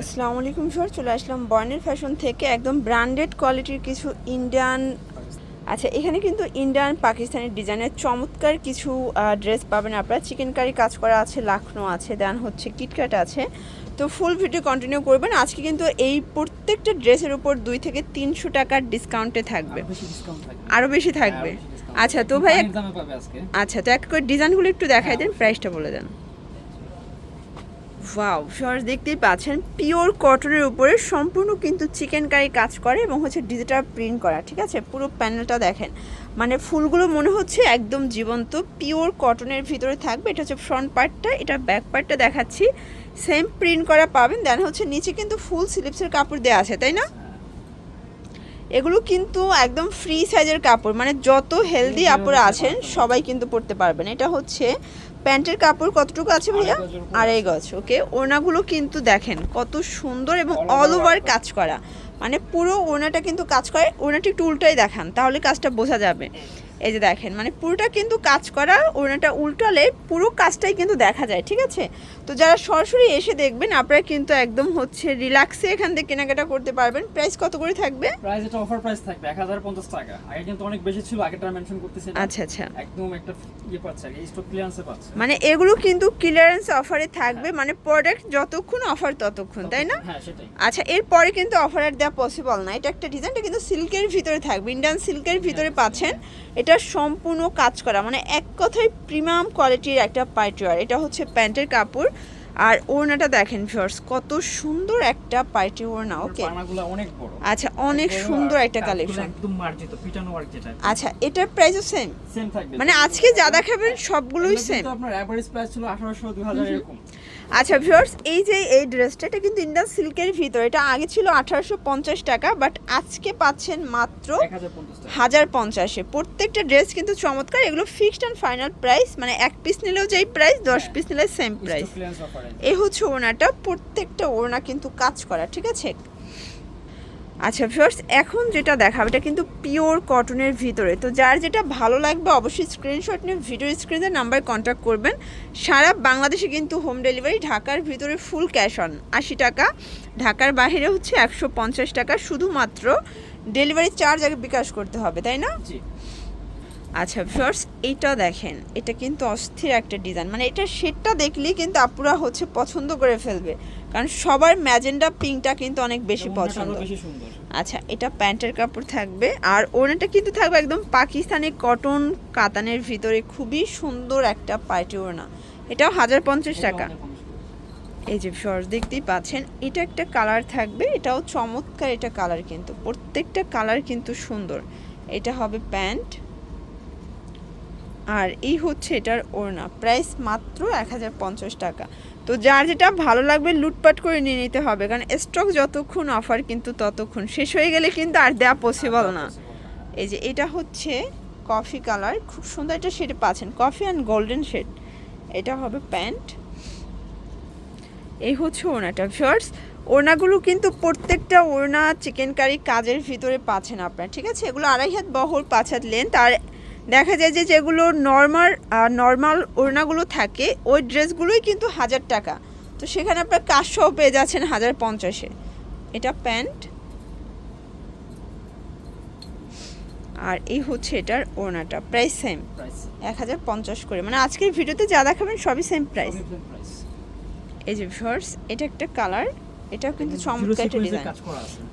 আসসালামু আলাইকুম স্যার চলে আসলাম বর্ণের ফ্যাশন থেকে একদম ব্র্যান্ডেড কোয়ালিটির কিছু ইন্ডিয়ান আচ্ছা এখানে কিন্তু ইন্ডিয়ান পাকিস্তানি ডিজাইনের চমৎকার কিছু ড্রেস পাবেন আপনারা। চিকেন কারি কাজ করা আছে লাখনো আছে দেন হচ্ছে কিটক্যাট আছে। তো ফুল ভিডিও কন্টিনিউ করবেন। আজকে কিন্তু এই প্রত্যেকটা ড্রেসের উপর দুই থেকে তিনশো টাকার ডিসকাউন্টে থাকবে। আরও বেশি থাকবে। হ্যাঁ, আচ্ছা তো। ভাই আচ্ছা তো এক করে ডিজাইনগুলো একটু দেখাই দেন প্রাইসটা বলে দেন। ওয়াও সর দেখতেই পাচ্ছেন পিওর কটনের উপরে সম্পূর্ণ কিন্তু চিকেন কারি কাজ করে এবং হচ্ছে ডিজিটাল প্রিন্ট করা ঠিক আছে? পুরো প্যানেলটা দেখেন। মানে ফুলগুলো মনে হচ্ছে একদম জীবন্ত পিওর কটনের ভিতরে থাকবে। এটা হচ্ছে ফ্রন্ট পার্টটা এটা ব্যাক পার্টটা দেখাচ্ছি। সেম প্রিন্ট করা পাবেন দেন হচ্ছে নিচে কিন্তু ফুল স্লিপসের কাপড় দেওয়া আছে তাই না? এগুলো কিন্তু একদম ফ্রি সাইজের কাপড় মানে যত হেলদি আপুরা আছেন সবাই কিন্তু পরতে পারবেন। এটা হচ্ছে প্যান্টের কাপড় কতটুকু আছে ভাইয়া? আড়াই গজ ওকে ওনাগুলো কিন্তু দেখেন কত সুন্দর এবং অল ওভার কাজ করা। মানে পুরো ওনাটা কিন্তু কাজ করে। ওনাটি একটু উল্টাই দেখান তাহলে কাজটা বোঝা যাবে। এই যে দেখেন মানে পুরোটা কিন্তু কাজ করা ওড়নাটা উল্টালে পুরো কাজটাই কিন্তু দেখা যায় ঠিক আছে? তো যারা সরাসরি এসে দেখবেন আপনারা কিন্তু একদম হচ্ছে রিল্যাক্সে এখান থেকে কেনাকাটা করতে পারবেন। প্রাইস কত করে থাকবে? প্রাইস এটা অফার প্রাইস থাকবে 1050 টাকা। আগে কিন্তু অনেক বেশি ছিল আগেটা মেনশন করতেছি আচ্ছা আচ্ছা। একদম একটা ইয়ে পাচ্ছে এই স্টক ক্লিয়ারেন্সে পাচ্ছে। মানে এগুলো কিন্তু ক্লিয়ারেন্স অফারে থাকবে মানে প্রোডাক্ট যতক্ষণ অফার ততক্ষণ তাই না? হ্যাঁ সেটাই। আচ্ছা এরপরে কিন্তু অফার আর দেওয়া পসিবল না। এটা একটা ডিজাইনটা কিন্তু সিল্কের ভিতরে থাকবে ইন্ডিয়ান সিল্কের ভিতরে পাচ্ছেন। এটা সম্পূর্ণ কাজ করা মানে এক কথায় প্রিমিয়াম কোয়ালিটির একটা পাইটওয়ার এটা হচ্ছে প্যান্টের কাপড়। আর ওড়নাটা দেখেন ভিউয়ার্স কত সুন্দর একটা পাইটি ওড়না ওকে? পানাগুলো অনেক বড়। আচ্ছা অনেক সুন্দর একটা কালেকশন। একদম মার্জিত পিটানো ওয়ার্ক যেটা আচ্ছা এটার প্রাইসও সেম সেম থাকবে। মানে আজকে যা দেখাবেন সবগুলোই সেম আপনার এভারেজ প্রাইস ছিল 1800 2000 এরকম। আচ্ছা ভিউয়ার্স এই যে এই ড্রেসটা এটা কিন্তু ইন্ডিয়ান সিল্কের ভিতর। এটা আগে ছিল আঠারোশো পঞ্চাশ টাকা বাট আজকে পাচ্ছেন মাত্র 1050 টাকা। হাজার পঞ্চাশে। প্রত্যেকটা ড্রেস কিন্তু চমৎকার এগুলো ফিক্সড অ্যান্ড ফাইনাল প্রাইস মানে এক পিস নিলেও যেই প্রাইস দশ হ্যাঁ। পিস নিলে সেম প্রাইস এ এই হচ্ছে ওনাটা প্রত্যেকটা ওনা কিন্তু কাজ করা ঠিক আছে? আচ্ছা ফার্স্ট এখন যেটা দেখাবো, এটা কিন্তু পিওর কটনের ভিতরে। তো যার যেটা ভালো লাগবে অবশ্যই স্ক্রিনশট নিয়ে ভিডিও স্ক্রিনের নাম্বার কন্ট্যাক্ট করবেন। সারা বাংলাদেশে কিন্তু হোম ডেলিভারি ঢাকার ভিতরে ফুল ক্যাশ অন আশি টাকা। ঢাকার বাইরে হচ্ছে একশো পঞ্চাশ টাকা। শুধুমাত্র ডেলিভারি চার্জ আগে বিকাশ করতে হবে, তাই না? আচ্ছা ফার্স্ট এটা দেখেন এটা কিন্তু অস্থির একটা ডিজাইন মানে এটা শেডটা দেখলেই কিন্তু আপুরা হচ্ছে পছন্দ করে ফেলবে। কারণ সবার ম্যাজেন্ডা পিঙ্কটা কিন্তু অনেক বেশি পছন্দ। আচ্ছা এটা প্যান্টের কাপড় থাকবে। আর ওড়নাটা কিন্তু থাকবে একদম পাকিস্তানি কটন কাতানের ভিতরে। খুবই সুন্দর একটা পার্টি ওড়না। এটাও হাজার পঞ্চাশ টাকা। এই যে শর্ট দেখতেই পাচ্ছেন এটা একটা কালার থাকবে। এটাও চমৎকার এটা কালার কিন্তু। প্রত্যেকটা কালার কিন্তু সুন্দর। এটা হবে প্যান্ট। আর এই হচ্ছে এটার ওড়না। প্রাইস মাত্র এক হাজার পঞ্চাশ টাকা। তো যার যেটা ভালো লাগবে লুটপাট করে নিয়ে নিতে হবে, কারণ স্টক যতক্ষণ অফার কিন্তু ততক্ষণ। শেষ হয়ে গেলে কিন্তু আর দেওয়া পসিবল না। এই যে এটা হচ্ছে কফি কালার খুব সুন্দর একটা শেডে পাচ্ছেন। কফি অ্যান্ড গোল্ডেন শেড এটা হবে প্যান্ট এই হচ্ছে ওড়নাটা। ফার্স্ট ওড়নাগুলো কিন্তু প্রত্যেকটা ওড়না চিকেন কারি কাজের ভিতরে পাচ্ছেন আপনার। ঠিক আছে? এগুলো আড়াই হাত বহর, পাঁচ হাত লেন্থ আর দেখা যায় যে যেগুলো নর্মাল নর্মাল ওড়নাগুলো থাকে ওই ড্রেসগুলোই কিন্তু হাজার টাকা। তো সেখানে আপনার কাজ সহ পেয়ে যাচ্ছেন হাজার পঞ্চাশে। এটা প্যান্ট। আর এই হচ্ছে এটার ওড়নাটা প্রাইস সেম প্রাইস এক হাজার পঞ্চাশ করে। মানে আজকের ভিডিওতে যা দেখাবেন সবই সেম প্রাইস প্রাইস এই যে ভিউয়ার্স এটা একটা কালার এটাও কিন্তু চমৎকার একটা ডিজাইন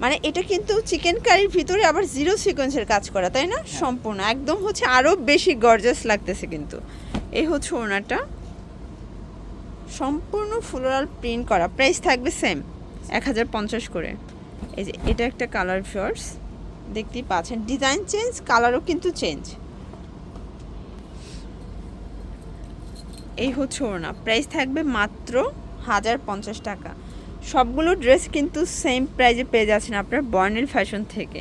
মানে এটা কিন্তু চিকেন কারির ভিতরে আবার জিরো সিকোয়েন্সের কাজ করা তাই না? সম্পূর্ণ। একদম হচ্ছে আরও বেশি গর্জাস লাগতেছে কিন্তু। এই হচ্ছে ওনাটা সম্পূর্ণ ফ্লোরাল প্রিন্ট করা। প্রাইস থাকবে সেম এক হাজার পঞ্চাশ করে। এই যে এটা একটা কালার ফিয়ার্স দেখতেই পাচ্ছেন। ডিজাইন চেঞ্জ কালারও কিন্তু চেঞ্জ এই হচ্ছে ওড়না। প্রাইস থাকবে মাত্র হাজার পঞ্চাশ টাকা। সবগুলো ড্রেস কিন্তু সেম প্রাইজে পেয়ে যাচ্ছেন আপনার বর্নেল ফ্যাশন থেকে।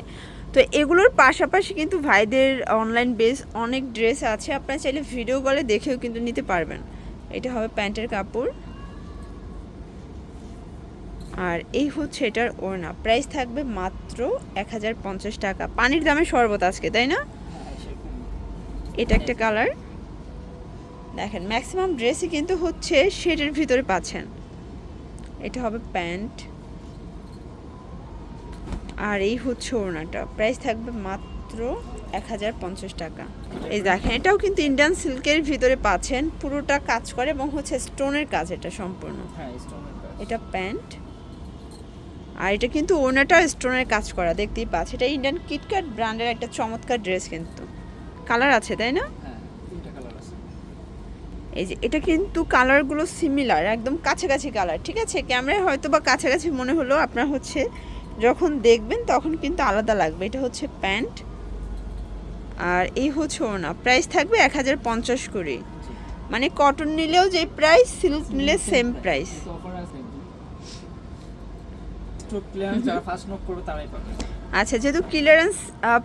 তো এগুলোর পাশাপাশি কিন্তু ভাইদের অনলাইন বেস অনেক ড্রেস আছে। আপনারা চাইলে ভিডিও কলে দেখেও কিন্তু নিতে পারবেন। এটা হবে প্যান্টের কাপড়। আর এই হচ্ছে এটার ওড়না। প্রাইস থাকবে মাত্র এক হাজার পঞ্চাশ টাকা। পানির দামে শরবত আজকে, তাই না? এটা একটা কালার দেখেন ম্যাক্সিমাম ড্রেসই কিন্তু হচ্ছে শেডের ভিতরে পাচ্ছেন। এটা হবে প্যান্ট। আর এই হচ্ছে ওড়নাটা। প্রাইস থাকবে মাত্র এক হাজার পঞ্চাশ টাকা। এই দেখেন এটাও কিন্তু ইন্ডিয়ান সিল্কের ভিতরে পাচ্ছেন। পুরোটা কাজ করে এবং হচ্ছে স্টোনের কাজ এটা সম্পূর্ণ। হ্যাঁ এটা প্যান্ট। আর এটা কিন্তু ওনাটা স্টোনের কাজ করা দেখতেই পাচ্ছি। এটা ইন্ডিয়ান কিটক্যাট ব্র্যান্ডের একটা চমৎকার ড্রেস কিন্তু। কালার আছে তাই না হ্যাঁ তিনটা কালার আছে এই যে এটা কিন্তু কালারগুলো সিমিলার একদম কাছাকাছি কালার ঠিক আছে? ক্যামেরায় হয়তো বা কাছাকাছি মনে হলো আপনার হচ্ছে যখন দেখবেন তখন কিন্তু আলাদা লাগবে। এটা হচ্ছে প্যান্ট। আর এই হচ্ছে ওনা প্রাইস থাকবে এক হাজার পঞ্চাশ করে। মানে কটন নিলেও যে প্রাইস সিল্ক নিলে সেম প্রাইস যারা ফার্স্ট নক করবে তারাই পাবে। আচ্ছা যেহেতু ক্লিয়ারেন্স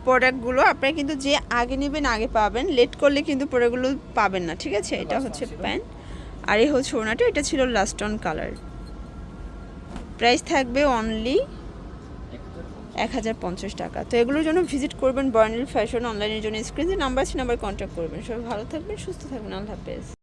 প্রোডাক্টগুলো আপনারা কিন্তু যে আগে নেবেন আগে পাবেন। লেট করলে কিন্তু প্রোডাক্টগুলো পাবেন না ঠিক আছে? এটা হচ্ছে প্যান্ট আর এই হচ্ছে ওনাটা এটা ছিল লাস্ট অন কালার প্রাইস থাকবে অনলি এক হাজার পঞ্চাশ টাকা। তো এগুলোর জন্য ভিজিট করবেন বর্নিল ফ্যাশন অনলাইনের জন্য। স্ক্রিনে নাম্বার আছে নাম্বার কন্ট্যাক্ট করবেন। সবাই ভালো থাকবেন সুস্থ থাকবেন। আল্লাহ হাফেজ।